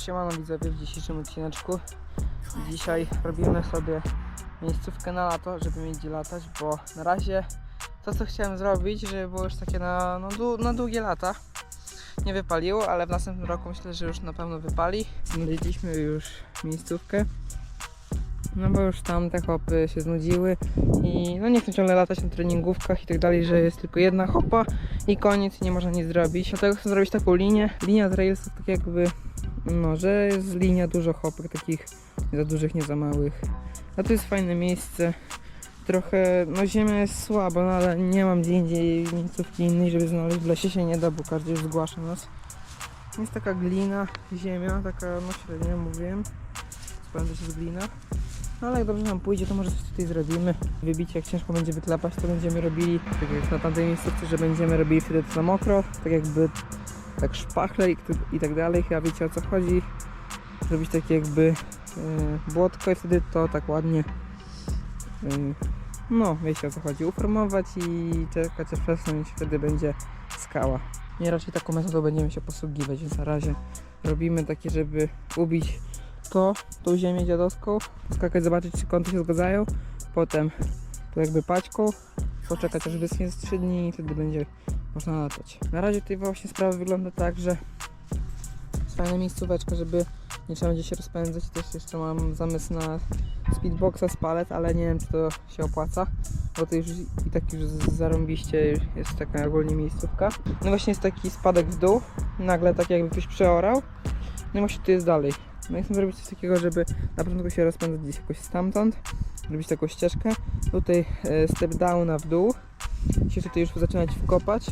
Siemano widzowie w dzisiejszym odcineczku. Dzisiaj robimy sobie miejscówkę na lato, żeby mieć gdzie latać, bo na razie to co chciałem zrobić, żeby było już takie na, no, na długie lata. Nie wypaliło, ale w następnym roku myślę, że już na pewno wypali. Znaleźliśmy już miejscówkę. No bo już tam te hopy się znudziły i no nie chcę ciągle latać na treningówkach i tak dalej, że jest tylko jedna hopa i koniec nie można nic zrobić. Dlatego chcę zrobić taką linię. Linia trails to tak jakby, no, że jest linia dużo hopek, takich nie za dużych, nie za małych. A to jest fajne miejsce. Trochę, no ziemia jest słaba, no ale nie mam gdzie indziej miejscówki innej, żeby znaleźć. W lesie się nie da, bo każdy już zgłasza nas. Jest taka glina, ziemia, taka no średnia, mówiłem. Sprawdzę, że jest glina. No ale jak dobrze nam pójdzie, to może coś tutaj zrobimy. Wybicie, jak ciężko będzie wyklepać, to będziemy robili, tak jak na tamtej miejscówce, że będziemy robili wtedy to na mokro, tak jakby tak szpachle i, i tak dalej, chyba wiecie o co chodzi. Zrobić takie jakby e, błotko i wtedy to tak ładnie, e, no wiecie o co chodzi, uformować i czekać aż przesunąć, wtedy będzie skała. Nie raczej taką metodą będziemy się posługiwać, więc na razie robimy takie, żeby ubić to, tą ziemię dziadowską, skakać, zobaczyć czy kąty się zgadzają, potem to jakby paćką, poczekać aż wyschnie z 3 dni i wtedy będzie można latać. Na razie tutaj właśnie sprawa wygląda tak, że fajna miejscóweczka, żeby nie trzeba będzie się rozpędzać. Też jeszcze mam zamysł na speedboxa z palet, ale nie wiem czy to się opłaca, bo to już i tak już zarąbiście jest taka ogólnie miejscówka. No właśnie jest taki spadek w dół, nagle tak jakby ktoś przeorał, no i właśnie tu jest dalej. No i chcę zrobić coś takiego, żeby na początku się rozpędzać gdzieś jakoś stamtąd, zrobić taką ścieżkę, tutaj e, step downa w dół, się tutaj już zaczynać wkopać,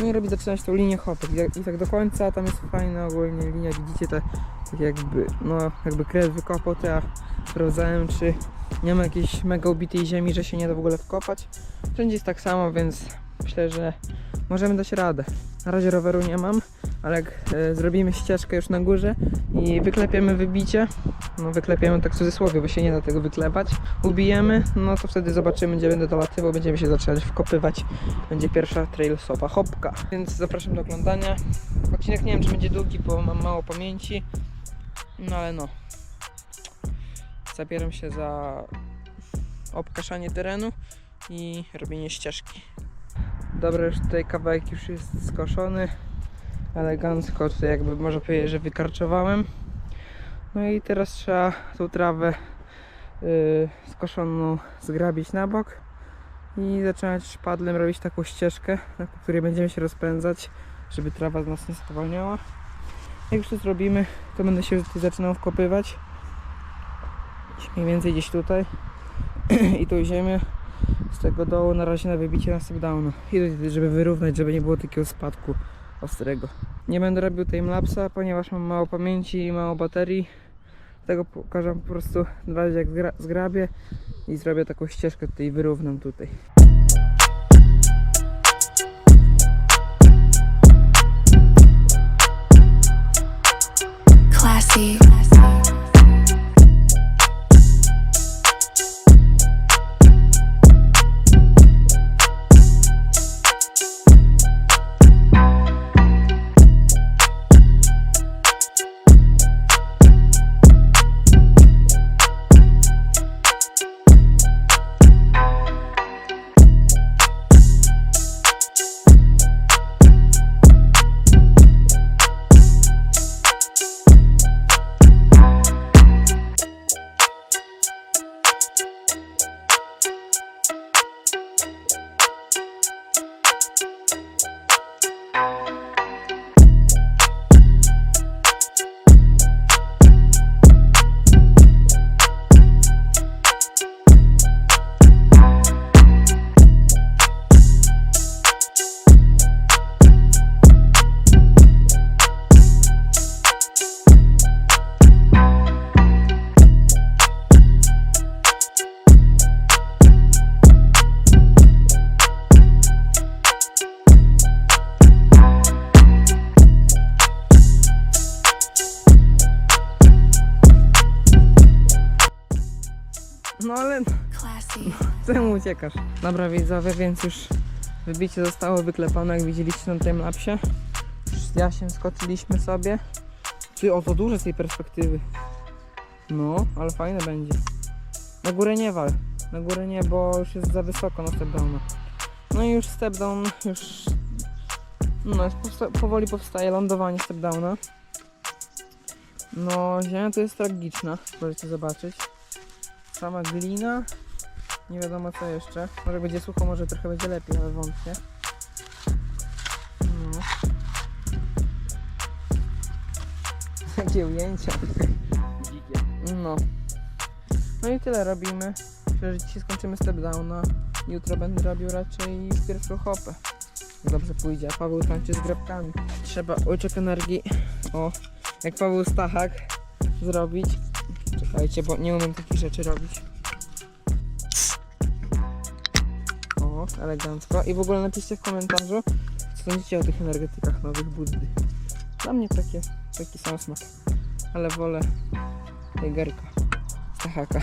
no i robić zaczynać tą linię hopek I, jak- i tak do końca, tam jest fajna ogólnie linia, widzicie te tak jakby, no jakby kres wykopał, to ja sprawdzałem czy nie ma jakiejś mega ubitej ziemi, że się nie da w ogóle wkopać. Wszędzie jest tak samo, więc myślę, że możemy dać radę. Na razie roweru nie mam, ale jak e, zrobimy ścieżkę już na górze i wyklepiemy wybicie, no wyklepiemy tak w cudzysłowie, bo się nie da tego wyklepać, ubijemy, no to wtedy zobaczymy gdzie będę dolatywał, będziemy się zaczynać wkopywać. Będzie pierwsza trailsowa hopka. Więc zapraszam do oglądania. Odcinek nie wiem czy będzie długi, bo mam mało pamięci, no ale no. Zabieram się za obkaszanie terenu i robienie ścieżki. Dobra, już tutaj kawałek już jest skoszony. Elegancko tutaj jakby można powiedzieć, że wykarczowałem. No i teraz trzeba tą trawę yy, skoszoną zgrabić na bok i zaczynać szpadlem robić taką ścieżkę, na której będziemy się rozpędzać, żeby trawa z nas nie spowalniała. Jak już to zrobimy, to będę się tutaj zaczynał wkopywać. Mniej więcej gdzieś tutaj. I tą ziemię z tego dołu na razie na wybicie na step downa. I żeby wyrównać, żeby nie było takiego spadku ostrego. Nie będę robił timelapsa, ponieważ mam mało pamięci i mało baterii. Dlatego pokażę po prostu na razie jak zgra zgrabię i zrobię taką ścieżkę tutaj wyrównam tutaj. Classy. Ale. Czemu uciekasz? Dobra widzowie, więc już wybicie zostało wyklepane, jak widzieliście na tym lapsie. Już z Jasiem skoczyliśmy sobie. Ty, o to duże z tej perspektywy. No, ale fajne będzie. Na górę nie wal. Na górę nie, bo już jest za wysoko na step downa. No i już step down, już... No, jest powsta- powoli powstaje lądowanie step downa. No, ziemia to jest tragiczna, możecie zobaczyć. Sama glina. Nie wiadomo co jeszcze. Może będzie sucho, może trochę będzie lepiej, ale wątpię. No. Jakie ujęcia. No. No i tyle robimy. Myślę, że dzisiaj skończymy step downa. Jutro będę robił raczej pierwszą hopę. Dobrze pójdzie, a Paweł tańczy z grabkami. Trzeba łyczek energii. O, jak Paweł Stachak zrobić. Czekajcie, bo nie umiem takich rzeczy robić. O, elegancko. I w ogóle napiszcie w komentarzu, co sądzicie o tych energetykach nowych Buddy. Dla mnie takie, taki sam smak. Ale wolę Tigerka. Stachaka.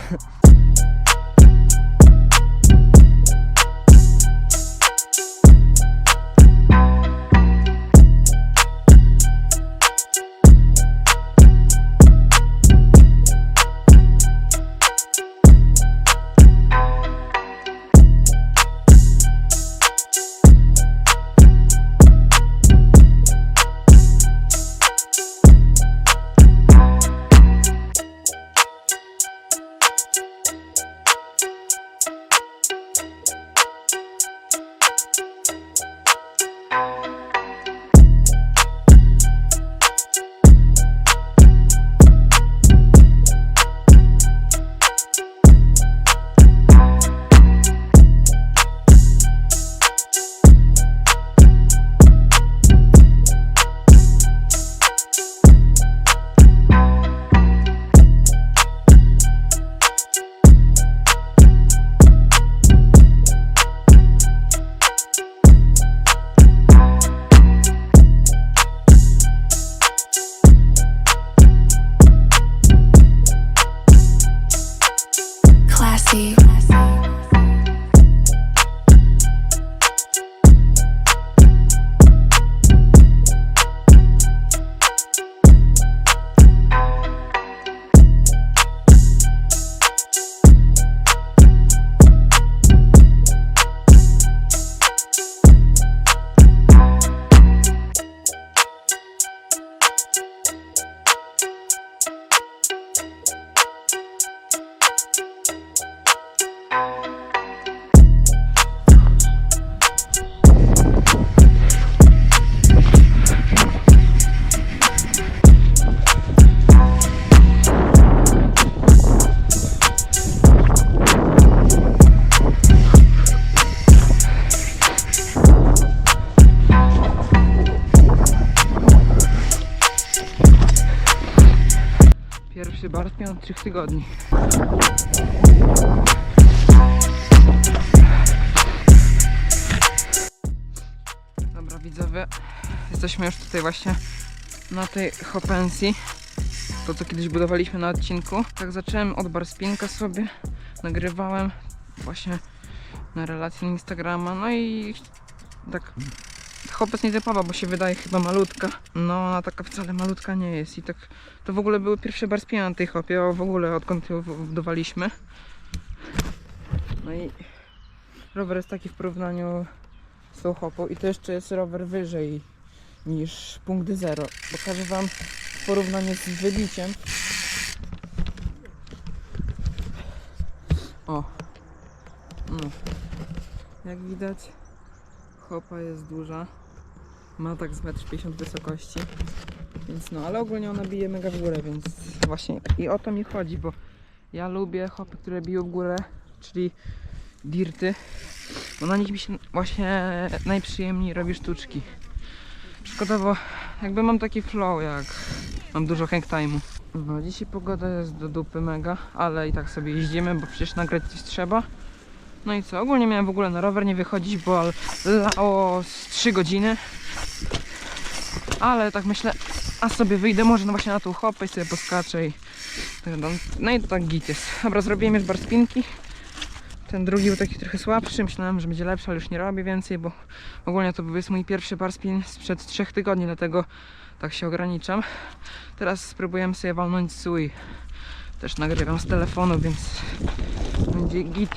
3 tygodni. Dobra widzowie, jesteśmy już tutaj właśnie na tej hopensji. To co kiedyś budowaliśmy na odcinku. Tak zacząłem od barspinka sobie, nagrywałem właśnie na relację Instagrama, no i tak hopes nietypowa, bo się wydaje chyba malutka. No ona taka wcale malutka nie jest i tak to w ogóle były pierwsze barspiny na tej hopie, o, w ogóle odkąd ją w- budowaliśmy. No i rower jest taki w porównaniu z tą hopą i to jeszcze jest rower wyżej niż punkt zero. Pokażę wam porównanie z wybiciem. O. No. Jak widać hopa jest duża. Ma tak z 1,50 m wysokości. Więc no, ale ogólnie ona bije mega w górę, więc właśnie i o to mi chodzi, bo ja lubię hopy, które biją w górę, czyli dirty, bo na nich mi się właśnie najprzyjemniej robi sztuczki. Szkodowo, jakby mam taki flow, jak mam dużo hang time'u. No, dzisiaj pogoda jest do dupy mega, ale i tak sobie jeździmy, bo przecież nagrać coś trzeba. No i co, ogólnie miałem w ogóle na rower nie wychodzić, bo lało z 3 godziny. Ale tak myślę, a sobie wyjdę może no właśnie na tą hopę i sobie poskaczę i tak no, no i to tak git jest. Dobra, zrobiłem już barspinki. Ten drugi był taki trochę słabszy, myślałem, że będzie lepszy, ale już nie robię więcej, bo ogólnie to był mój pierwszy bar spin sprzed trzech tygodni, dlatego tak się ograniczam. Teraz spróbujemy sobie walnąć sui. Też nagrywam z telefonu, więc będzie git.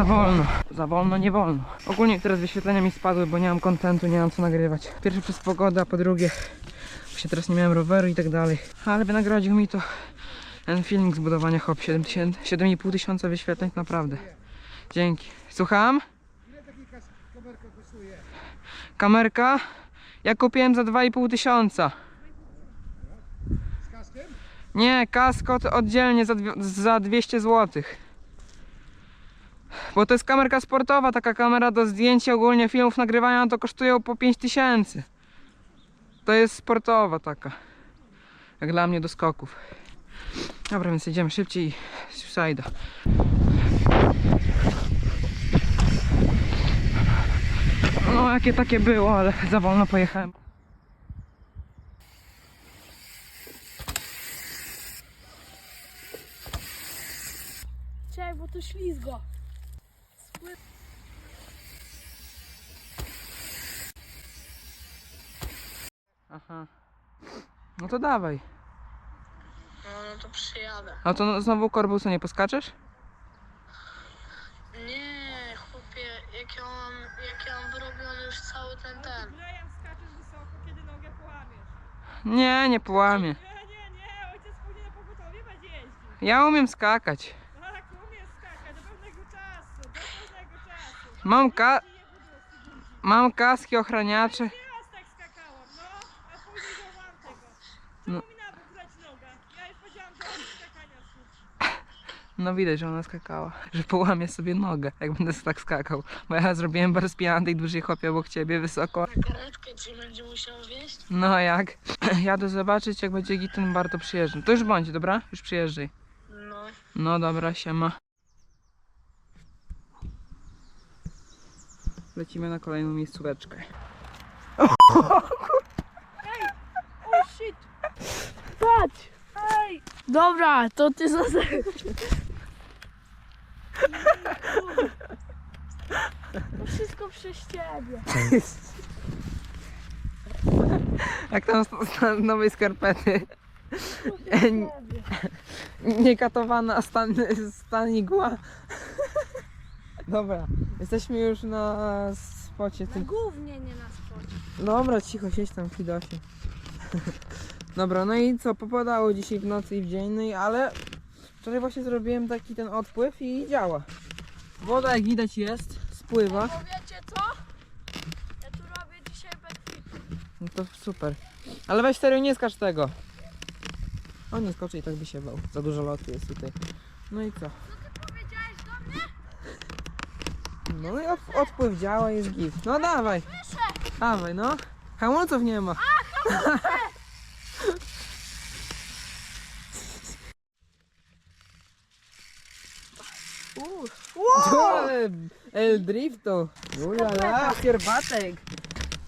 Za wolno, za wolno, nie wolno. Ogólnie teraz wyświetlenia mi spadły, bo nie mam kontentu, nie mam co nagrywać. Pierwsze przez pogodę, a po drugie właśnie teraz nie miałem roweru i tak dalej. Ale wynagrodził mi to ten filmik zbudowania hop 7000 7,5 tysiąca wyświetleń, naprawdę. Dzięki. Słucham? Kamerka? Ja kupiłem za 2,5 tysiąca. Z kaskiem? Nie, kaskot oddzielnie za, za 200 zł. Bo to jest kamerka sportowa, taka kamera do zdjęć i ogólnie filmów nagrywania to kosztuje po 5000. To jest sportowa taka. Jak dla mnie do skoków. Dobra, więc jedziemy szybciej i suicida. No jakie takie było, ale za wolno pojechałem. Czekaj, bo to ślizgo. Aha. No to dawaj. No, no to przyjadę. A to no- znowu korbusu nie poskaczesz? Nie, chłopie, jak ja mam, jak ja mam wyrobiony już cały ten ten. Graham skaczesz wysoko, kiedy nogę połamiesz. Nie, nie połamie. Nie, nie, nie, ojciec pójdzie na pogotowie, będzie jeździł. Ja umiem skakać. Tak, umie skakać, do pewnego czasu, do pewnego czasu. Mam ka- mam kaski ochraniacze. Nieraz tak skakałam, no, a później złamałam tego. Czemu No. mi na bok brać nogę? Ja już powiedziałam, że od skakania słuch. No widać, że ona skakała. Że połamie sobie nogę, jak będę tak skakał. Bo ja zrobiłem bar na tej dużej chopie obok ciebie, wysoko. Na karetkę ci będzie musiał wieść? No jak? Jadę zobaczyć, jak będzie ten bar, to przyjeżdżam. To już bądź, dobra? Już przyjeżdżaj. No. No dobra, siema. Lecimy na kolejną miejscóweczkę. O Patrz! Ej! Dobra, to ty zostań. To wszystko przez ciebie. Jak tam st- stan nowej skarpety. Przez ciebie. Niekatowana stan, stan igła. Dobra, jesteśmy już na spocie Na głównie nie na spocie. Dobra, cicho, siedź tam, Fidosie. Dobra, no i co, popadało dzisiaj w nocy i w dzień, no i ale wczoraj właśnie zrobiłem taki ten odpływ i działa. Woda jak widać jest, spływa, Bo wiecie co? Ja tu robię dzisiaj backflip. no to super. Ale weź serio, nie skacz tego. On nie skoczy i tak by się bał, za dużo lotu jest tutaj. No i co? Co ty powiedziałeś do mnie? No i od, odpływ działa, jest git. No dawaj, dawaj no. Hamulców nie ma. El Drifto. Ulala, pierbatek.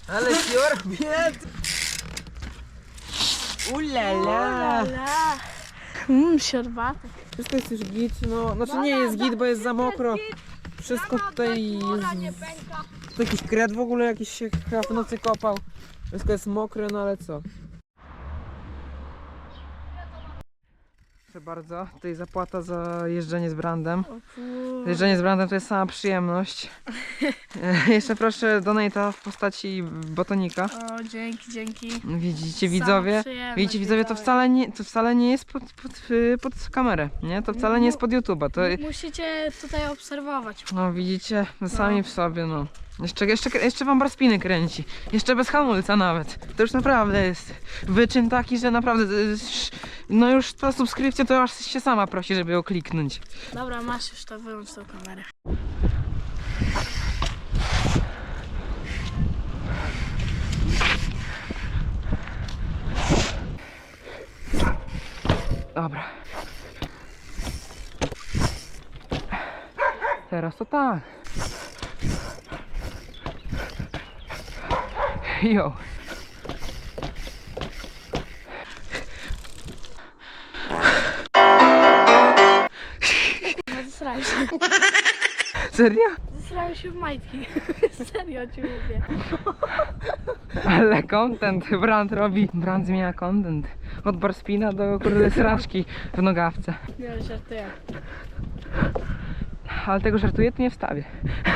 Ale piorbiet. Ulala. Mmm, siorbaty. Wszystko jest już git, no. Znaczy nie jest git, bo jest za mokro. Wszystko tutaj jest... To jakiś kret w ogóle jakiś się chyba w nocy kopał. Wszystko jest mokre, no ale co? Proszę bardzo, tutaj zapłata za jeżdżenie z brandem. Jeżdżenie z brandem to jest sama przyjemność. E, Jeszcze proszę donata w postaci botonika. O, dzięki, dzięki. Widzicie widzowie? Widzicie widzowie, to wcale nie, to wcale nie jest pod, pod, y, pod kamerę, nie? To wcale nie jest pod YouTube'a. To, Musicie tutaj obserwować. no widzicie, no sami w sobie, no. Jeszcze, jeszcze, jeszcze wam barspiny kręci. Jeszcze bez hamulca nawet. To już naprawdę jest wyczyn taki, że naprawdę, y, no już ta subskrypcja to aż się sama prosi, żeby ją kliknąć. Dobra, masz już to, wyłącz tą kamerę. Dobra. Teraz to tak. Jo. Zesrałem się. Serio? Zesrałem się w majtki. Serio ci mówię. Ale content Brand robi. Brand zmienia content. Od barspina do kurde sraczki w nogawce. Nie, żartuję. Ale tego żartuję, to nie wstawię.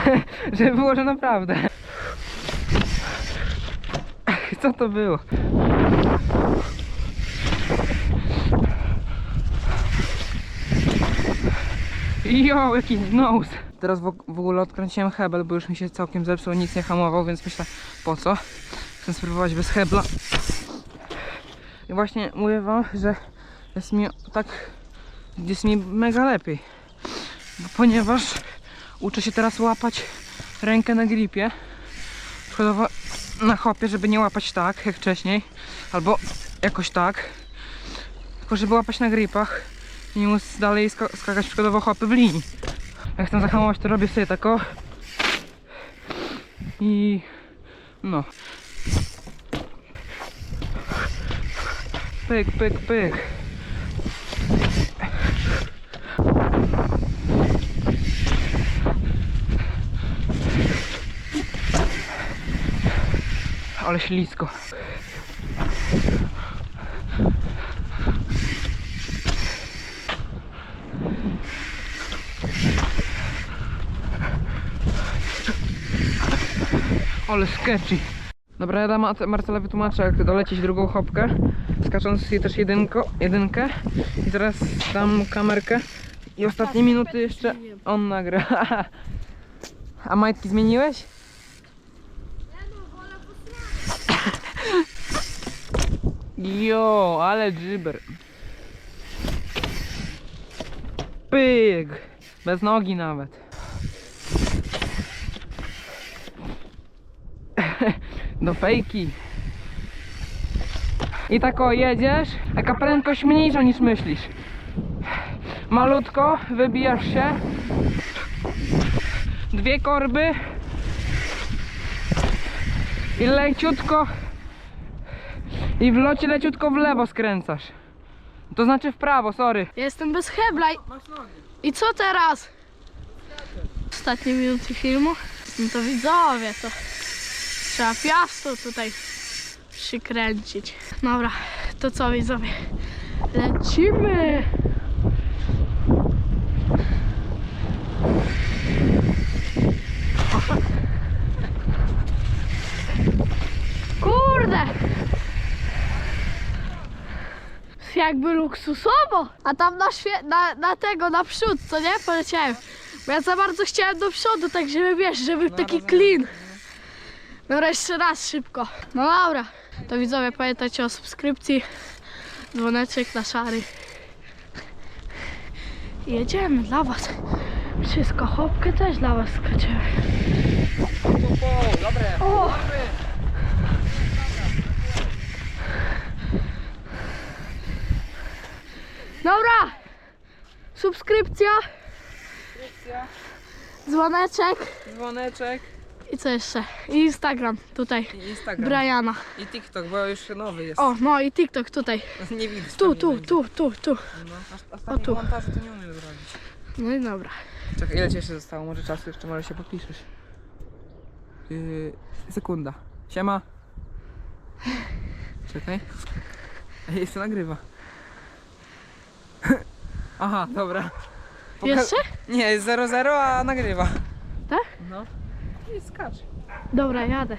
Żeby było, że naprawdę. Co to było? Jo, jaki nose. Teraz w, w ogóle odkręciłem hebel, bo już mi się całkiem zepsuł, nic nie hamował, więc myślę, po co? Chcę spróbować bez hebla. I właśnie mówię wam, że jest mi tak, jest mi mega lepiej. Ponieważ uczę się teraz łapać rękę na gripie. Przykładowo na hopie, żeby nie łapać tak jak wcześniej, albo jakoś tak. Tylko żeby łapać na gripach i nie móc dalej ska- skakać przykładowo hopy w linii. Jak chcę zahamować, to robię sobie tako. I no. Pyk, pyk, pyk. Ale ślisko. Ale sketchy. Dobra, ja dam Mar- Marcela wytłumaczę jak dolecieć drugą hopkę, skacząc jej też jedynko, jedynkę. I teraz dam kamerkę i ostatnie minuty jeszcze on nagra. A majtki zmieniłeś? Jo, ale dżyber. Pyk! Bez nogi nawet. Do fejki. I tak o jedziesz, taka prędkość mniejsza niż myślisz. Malutko, wybijasz się. Dwie korby. I leciutko i w locie leciutko w lewo skręcasz. To znaczy w prawo, sorry. Jestem bez hebla. i- I co teraz? Ostatnie minuty filmu? No to widzowie, to trzeba piasto tutaj przykręcić. Dobra, to co widzowie? Lecimy! Kurde! Jakby luksusowo! A tam na, świe- na, na tego, na przód, co nie? Poleciałem. Bo ja za bardzo chciałem do przodu, tak żeby wiesz, żeby taki clean. Dobra, jeszcze raz szybko. No dobra. To widzowie, pamiętajcie o subskrypcji. Dzwoneczek na szary. I jedziemy dla was. Wszystko, hopkę też dla was skaczemy. Dobre. O! Dobra! Subskrypcja, dzwoneczek Dzwoneczek i co jeszcze? I Instagram tutaj, i Instagram. Briana. I TikTok, bo już nowy jest. O, no i TikTok tutaj. Nie widać. Tu, tu, tu, tu, tu. No, a- O, tu. montażu to nie umiem zrobić. No i dobra. Czekaj, ile ci jeszcze zostało? Może czasu jeszcze, może się podpiszesz. Yy, sekunda. Siema. Czekaj. Ej, Jeszcze nagrywa. Aha, dobra. Jeszcze? Nie, jest 0-0, a nagrywa. Tak? No. I skacz. Dobra, jadę.